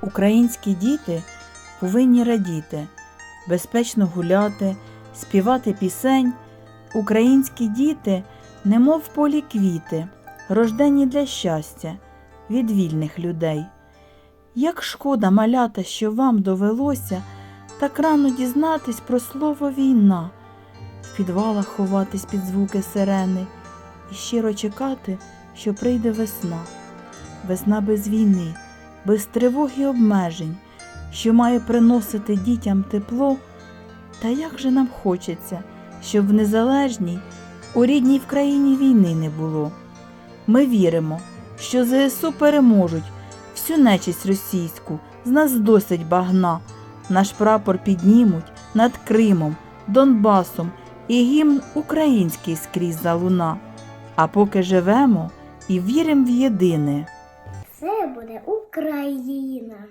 Українські діти повинні радіти, безпечно гуляти, співати пісень. Українські діти, немов полі квіти, рождені для щастя від вільних людей. Як шкода, малята, що вам довелося так рано дізнатись про слово війна, в підвалах ховатись під звуки сирени і щиро чекати, що прийде весна. Весна без війни, без тривог і обмежень, що має приносити дітям тепло. Та як же нам хочеться, щоб в незалежній, у рідній в країні війни не було. Ми віримо, що ЗСУ переможуть всю нечисть російську, з нас досить багна. Наш прапор піднімуть над Кримом, Донбасом і гімн український скрізь залуна. А поки живемо і віримо в єдине. Це буде Україна.